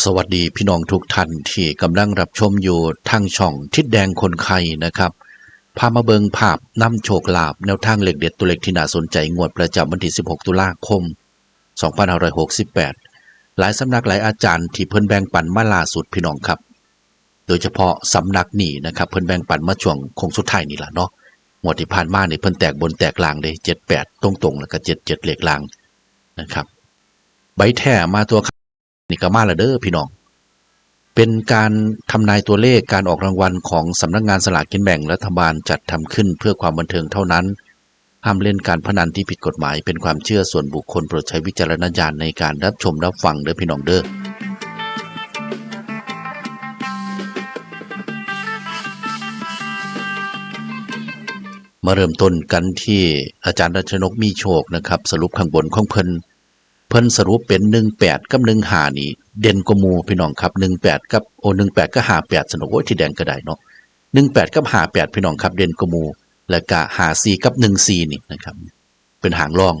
สวัสดีพี่น้องทุกท่านที่กำลังรับชมอยู่ทางช่องทิศแดงคนไข่นะครับพามาเบิงภาพนำโชคลาภแนวทางเหล็กเด็ดตัวเล็กที่น่าสนใจงวดประจำวันที่ 16 ตุลาคม 2568 หลายสำนักหลายอาจารย์ที่เพิ่นแบ่งปันมาล่าสุดพี่น้องครับ โดยเฉพาะสำนักนี่นะครับเพิ่นแบ่งปันมาช่วงคงสุดท้ายนี่แหละเนาะงวดที่ผ่านมาเนี่ยเพิ่นแตกบนแตกล่างเลย78 ตรงๆแล้วก็77เหล็กล่างนะครับ ใบแท้มาตัว นี่ก็มาละเด้อพี่น้อง เป็นการทำนายตัวเลขการออกรางวัลของสำนักงานสลากกินแบ่งรัฐบาลจัดทำขึ้นเพื่อความบันเทิงเท่านั้น ห้ามเล่นการพนันที่ผิดกฎหมายเป็นความเชื่อส่วนบุคคลโปรดใช้วิจารณญาณในการรับชมรับฟังเด้อพี่น้องเด้อมาเริ่มต้นกันที่อาจารย์รัชนกมีโชคนะครับ สรุปข้างบนของเพิ่น เพิ่นสรุปเป็น18กับ15นี่เด่นกว่ามูพี่น้องครับ18กับโอ้18ก็58สนุกโอ้ยที่แดงก็ได้เนาะ18กับ58พี่น้องครับเด่นกว่ามูแล้วก็54กับ14นี่นะครับ เป็นหางรอง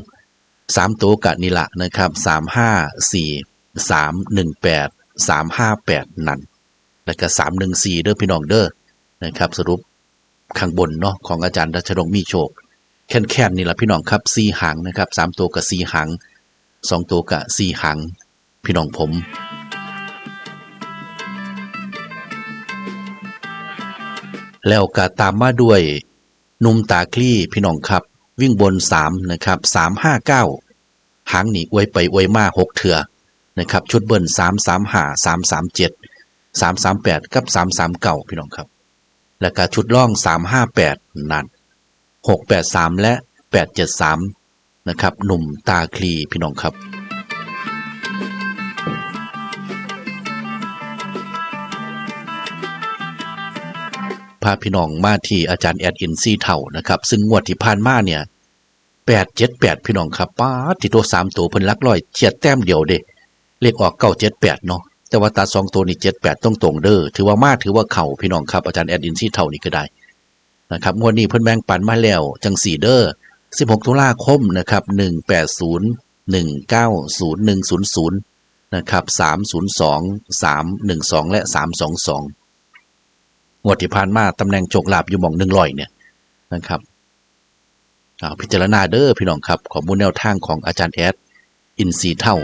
3ตัวกะนี่ละนะครับ354 318 358นั่นแล้วก็314เด้อพี่น้องเด้อนะครับ สรุปข้างบนเนาะของอาจารย์รัชนกมีโชค แค่นๆนี่ละพี่น้องครับ4หางนะครับ3ตัวกับ4หาง สองตัวกะสี่หางพี่น้องผมแล้วก็ตามมาด้วยหนุ่มตาคลี่พี่น้องครับ วิ่งบนสามนะครับสามห้าเก้าหางหนีอวยไปอวยมาหกเถื่อนะครับ ชุดเบิ้ลสามสามห้าสามสามเจ็ดสามสามแปดกับสามสามเก้าพี่น้องครับ แล้วก็ชุดล่องสามห้าแปดนั่นหกแปดสามและแปดเจ็ดสาม นะครับหนุ่มตาคลีพี่น้องครับพาพี่น้องมาที่อาจารย์แอดอินซี่เท่านะครับ ซึ่งงวดที่ผ่านมาเนี่ยแปดเจ็ดแปดพี่น้องครับป้าที่ตัวสามตัวเพิ่นลักร้อยเฉียดแต้มเดียวเด้เลขออกเก้าเจ็ดแปดเนาะแต่ว่าตาสองตัวนี่เจ็ดแปดต้องตรงเด้อถือว่ามาถือว่าเข่าพี่น้องครับอาจารย์แอดอินซี่เท่านี่ก็ได้นะครับงวดนี้เพิ่นแบ่งปันมาแล้วจังสี่เด้อ 16 ตุลาคมนะครับ180 190 100นะครับ302 312 และ 322งวดที่ผ่านมาตำแหน่งโจกลาบอยู่หม่องหนึ่งลอยเนี่ยนะครับเอาพิจารณาเด้อพี่น้องครับขอมูลแนวทางของอาจารย์แอด อินซีเท่า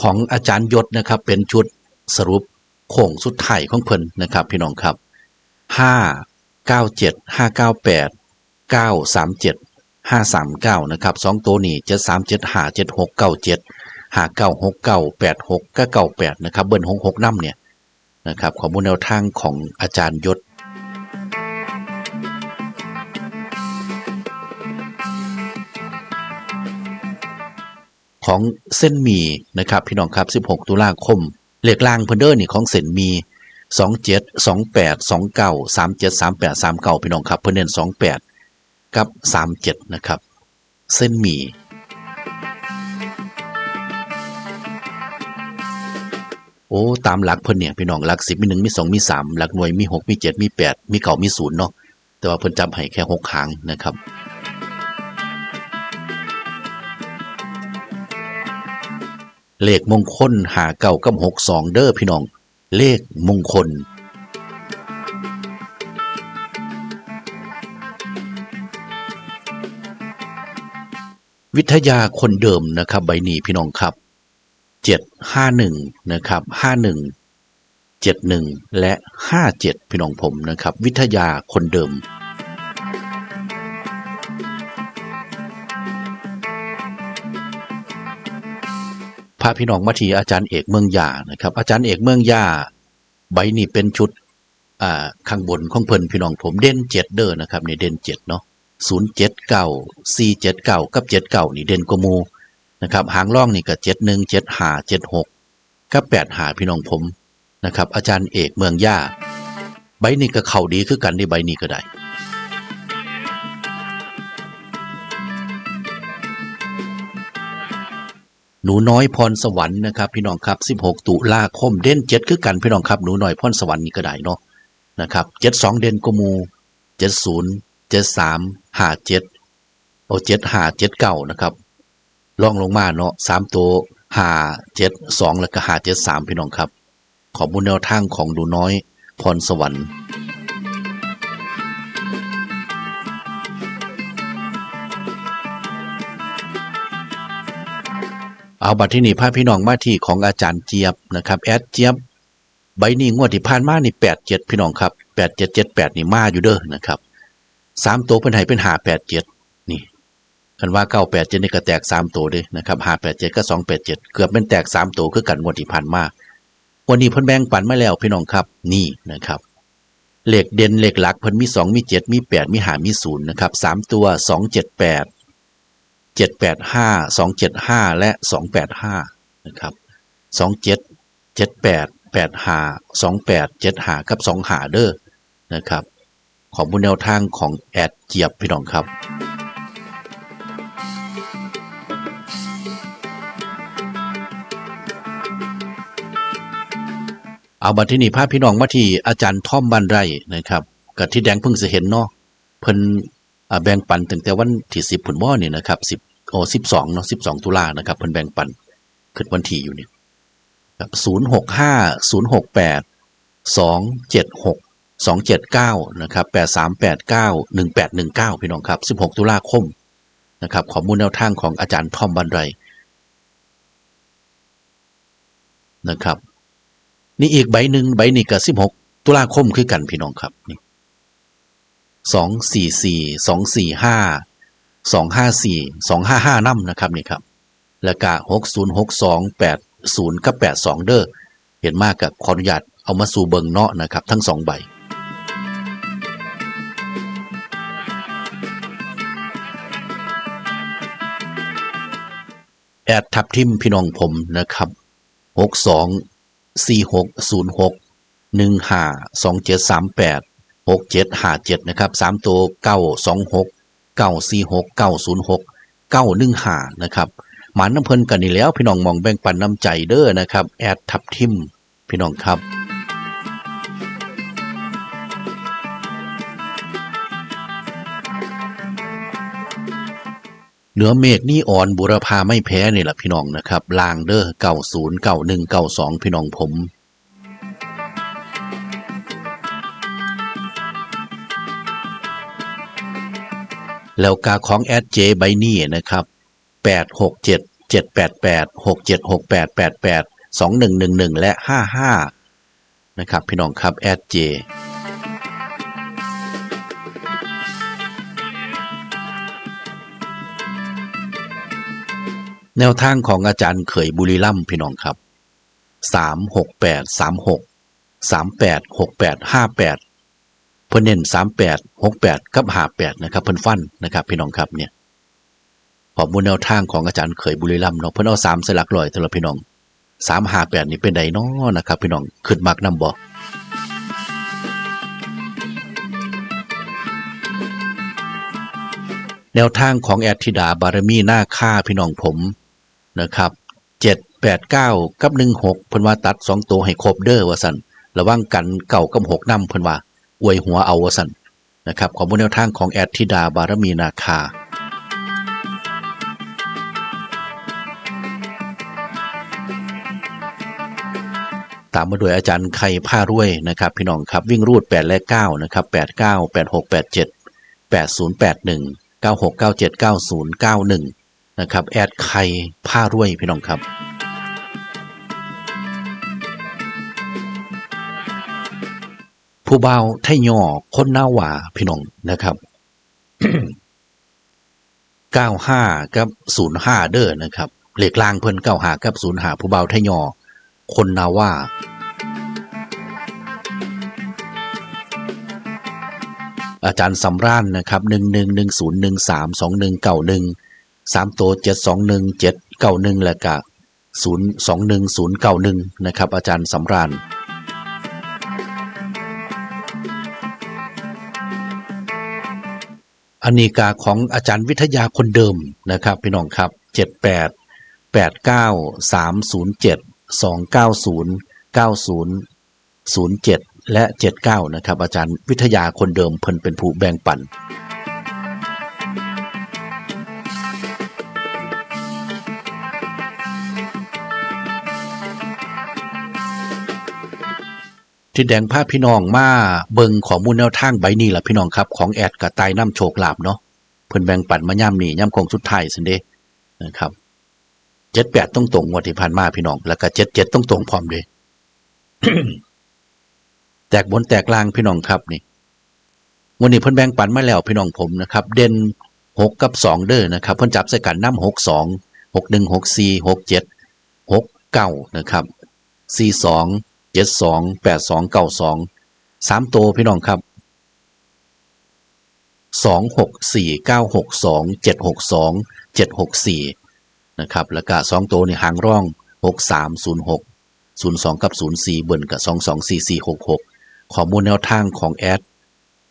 ของอาจารย์ยศนะครับเป็นชุด สรุปโค้งสุดท้ายของเพิ่นนะครับ พี่น้องครับห้าเก้าเจ็ดห้าเก้าแปดเก้าสามเจ็ดห้าสามเก้านะครับสองตัวนี้เจ็ดสามเจ็ดห้าเจ็ดหกเก้าเจ็ดห้าเก้าหกเก้าแปดหกก็เก้าแปดนะครับเบิ้ลหกหกน้ำเนี่ยนะครับข้อมูลแนวทางของอาจารย์ยศของเส้นหมีนะครับพี่น้องครับ 16 ตุลาคม เลขล่างเพิ่นเดอร์นี่ของเส้นหมี27 28 29 37 38 39พี่น้องครับเพิ่นเน้น28กับ37นะครับ เส้นหมีโอ้ตามหลักเพิ่นเนี่ยพี่น้องหลัก10มี1มี2มี3หลักหน่วยมี6มี7มี8มี9มี0เนาะแต่ว่าเพิ่นจำให้แค่6หางนะครับ เลขมงคลหาเก่ากับหกสองเด้อพี่น้อง เลขมงคลวิทยาคนเดิมนะครับใบนีพี่น้องครับเจ็ดห้าหนึ่งนะครับห้าหนึ่งเจ็ดหนึ่งและห้าเจ็ดพี่น้องผมนะครับ วิทยาคนเดิมาพี่น้องมาทีอาจารย์เอกเมืองยานะครับ อาจารย์เอกเมืองยาใบนี้เป็นชุดอ่าข้างบนของเพิ่นพี่น้องผมเด่นเจ็ดเด้อนะครับในเด่นเจ็ดเนาะศูนย์เจ็ดเก้าสี่เจ็ดเก้ากับเจ็ดเก้านี่เด่นกว่ามูนะครับหางล่องนี่ก็เจ็ดหนึ่งเจ็ดหาเจ็ดหกกับแปดหาพี่น้องผมนะครับ อาจารย์เอกเมืองยาใบนี้ก็เข่าดีคือกันในใบนี้ก็ได้ หนูน้อยพรสวรรค์นะครับ พี่น้องครับ16 ตุลาคมเด่นเจ็ดคือกันพี่น้องครับหนูน้อยพรสวรรค์นี่ก็ได้เนาะนะครับ72เด่นกว่าหมู70เจ็ดสามห้าเจ็ดโอเจ็ดห้าเจ็ดเก้านะครับล่องลงมาเนาะสามตัวห้าเจ็ดสองแล้วก็ห้าเจ็ดสามพี่น้องครับ ขอบุญแนวทางของดูน้อยพรสวรรค์ เอาบัตรที่นี่พาพี่น้องมาที่ของอาจารย์เจี๊ยบนะครับแอดเจี๊ยบใบนี้งวดที่ผ่านมานี่แปดเจ็ดพี่น้องครับแปดเจ็ดเจ็ดแปดนี่มาอยู่เด้อนะครับสามตัวเป็นไห้เป็นหาแปดเจ็ดนี่คันว่าเก้าแปดเจ็ดนี่ก็แตกสามตัวเด้นะครับหาแปดเจ็ดก็สองแปดเจ็ดเกือบเป็นแตกสามตัวคือกันงวดที่ผ่านมาวันนี้เพิ่นแบ่งปันมาแล้วพี่น้องครับ นี่นะครับเหลขเด่นเหลขหลักเพิ่นมีสองมีเจ็ดมีแปดมีหามีศูนย์นะครับสามตัวสองเจ็ดแปด เจ็ดแปดห้าสองเจ็ดห้าและสองแปดห้านะครับสองเจ็ดเจ็ดแปดแปดห้าสองแปดเจ็ดห้ากับสองหาเด้อนะครับ ของบุญแนวทางของแอดเจียบพี่น้องครับเอาบัดที่นี่พาพี่น้องมาที่อาจารย์ท่อมบันไรนะครับกับที่แดงเพิ่งจะเห็นเนาะเพิ่น แบ่งปันตั้งแต่วันที่สิบผุนบ่อนี่นะครับสิบโอ้สิบสองเนาะสิบสองตุลานะครับเพิ่นแบ่งปันขึ้นวันที่อยู่นี่ครับศูนย์หกห้าศูนย์หกแปดสองเจ็ดหกสองเจ็ดเก้านะครับแปดสามแปดเก้าหนึ่งแปดหนึ่งเก้าพี่น้องครับสิบหกตุลาคมนะครับข้อมูลแนวทางของอาจารย์ทอมบันไรนะครับ นี่อีกใบหนึ่งใบนี้กับสิบหกตุลาคมคือกันพี่น้องครับนี่ สองสี่สี่สองสี่ห้าสองห้าสี่สองห้าห้าน้ำนะครับนี่ครับแล้วก็หกศูนย์หกสองแปดศูนย์กับแปดสองเด้อเห็นมากกับขออนุญาตเอามาสู่เบิงเนาะนะครับ ทั้งสองใบแอดทับทิมพี่น้องผมนะครับหกสองสี่หกศูนย์หก หกเจ็ดห้าเจ็ดนะครับสามตัวเก้าสองหกเก้าสี่หกเก้าศูนย์หกเก้าหนึ่งห้านะครับหมาน้ำเพลินกันนี่แล้วพี่น้องมองแบ่งปันน้ำใจเด้อนะครับ แอดทับทิมพี่น้องครับเหนือเมฆนี่อ่อนบุรพาไม่แพ้นี่แหละพี่น้องนะครับลางเด้อเก้าศูนย์เก้าหนึ่งเก้าสองพี่น้องผม แล้วกาของแอดเจใบนี่นะครับแปดหกเจ็ดเจ็ดแปดแปดหกเจ็ดหกแปดแปดแปดสองหนึ่งหนึ่งหนึ่งและห้าห้านะครับ พี่น้องครับแอดเจแนวทางของอาจารย์เขยบุรีรัมพี่น้องครับสามหกแปดสามหกสามแปดหกแปดห้าแปด พิ่นเน้นสามแปดหกแปดกับห้าแปดนะครับเพิ่นฟันนะครับพี่น้องครับเนี่ยขอมูลแนวทางของอาจารย์เขยบุรีรัมย์เนาะเพิ่นเอาสามสลักลอยแต่ละพี่น้องสามห้าแปดนี่เป็นใดนาะนะครับพี่น้องขึ้นมากนำบ่แนวทางของแอดธิดาบารมีหน้าค่าพี่น้องผมนะครับเจ็ดแปดเก้ากับหนึ่งหกเพิ่นว่าตัดสองตัวให้ครบเด้อว่าสันระว่างกันเก่ากับหกน้ำเพิ่นว่า อวยหัวเอาวสันนะครับขอมูลแนวทางของแอดธิดาบารมีนาคาตามมาโดยอาจารย์ไข่ผ้ารวยนะครับ พี่น้องครับวิ่งรูด 8 และ 9 นะครับ 8 9 8 6 8 7 8 0 8 1 9 6 9 7 9 0 9 1 นะครับ แอดไข่ผ้ารวยพี่น้องครับ ผู้เบาวไทยย่อคนหน้าหวาพี่น้องนะครับ95กับ05เด้อนะครับเหลขกลางเพิ่น95กับ05ผู้เบาวไทยย่อคนนาว่าอาจารย์สำรานนะครับหนึ่งหนึ่งหนึ่งศูนย์หนึ่งสามสองหนึ่งเก้าหนึ่งสามตัวเจ็ดสองหนึ่งเจ็ดเก้าหนึ่งและกะศูนย์สองหนึ่งศูนย์เก้าหนึ่งนะครับ อาจารย์สำราน อนีกาของอาจารย์วิทยาคนเดิมนะครับพี่น้องครับเจ็ดแปดแปดเก้าสามศูนย์เจ็ดสองเก้าศูนย์เก้าศูนย์ศูนย์เจ็ดและเจ็ดเก้านะครับ อาจารย์วิทยาคนเดิมเพิ่นเป็นผู้แบ่งปัน ที่แดงผ้าพี่น้องมาเบิงข้อมูลแนวทางใบนี้ล่ะพี่น้องครับ ของแอดกระต่ายน้ำโชคลาภเนาะเพิ่นแบ่งปันมาย่ำนี่ย่ำคงสุดท้ายซั่นเด้นะครับ78ต้องตรงๆงวดที่ผ่านมาพี่น้อง แล้วก็77ต้องตรงพร้อมเด้แตกบนแตกล่างพี่น้องครับนี่วันนี้เพิ่นแบ่งปันมาแล้วพี่น้องผมนะครับ เด่น6กับ2เด้อนะครับเพิ่นจับใส่กันน้ำ62 61 64 67 69นะครับสี่สอง เจ็ดสองแปดสองเก้าสองสามตัวพี่น้องครับสองหกสี่เก้าหกสองเจ็ดหกสองเจ็ดหกสี่นะครับแล้วก็สองตัวในหางร่องหกสามศูนย์หกศูนย์สองกับศูนย์สี่เบิ่นกับสองสองสี่สี่หกหกข้อมูลแนวทางของแอด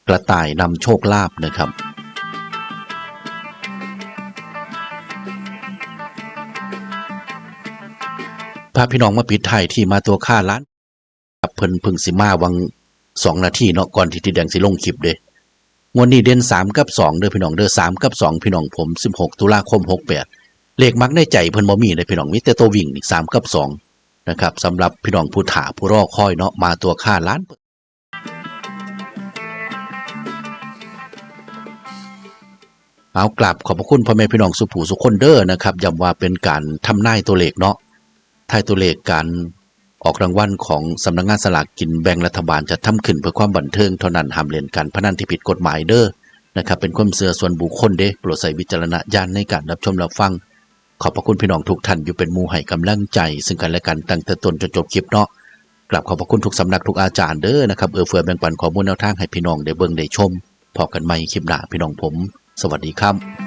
กระต่ายนำโชคลาภนะครับพาพี่น้องมาปิดไทยที่มาตัวค่าล้าน ครับเพิ่นพึ่งสิมาวังสองนาทีเนาะก่อนที่ทีแดงสิลงคลิปเด้งวันนี้เด่นสามกับสองเด้อพี่น้องเด้อสามกับสองพี่น้องผมสิบหกตุลาคมหกแปดเลขมักในใจเพิ่นบ่มีเลยพี่น้องมีแต่ตัววิ่งสามกับสองนะครับสำหรับพี่น้องผู้ถาผู้รอคอยเนาะมาตัวค่าล้านเอากลับขอบพระคุณพ่อแม่พี่น้องสุผูสุคนเด้อนะครับย้ำว่าเป็นการทำนายตัวเลขเนาะทายตัวเลขการ ออกรางวัลของสำนักงานสลากกินแบ่งรัฐบาลจะทำขึ้นเพื่อความบันเทิงเท่านั้นห้ามเล่นการพนันที่ผิดกฎหมายเด้อนะครับเป็นความเสื่อส่วนบุคคลเด้โปรดใส่วิจารณญาณในการรับชมรับฟัง ขอบพระคุณพี่น้องทุกท่านอยู่เป็นมูให้กำลังใจ ซึ่งกันและกันตั้งแต่ต้นจนจบคลิปเนาะกลับขอบพระคุณทุกสำนักทุกอาจารย์เด้อนะครับเออเฟือแบ่งปันข้อมูลแนวทางให้พี่น้องได้เบิ่งได้ชมพอกันใหม่คลิปหน้าพี่น้องผม สวัสดีครับ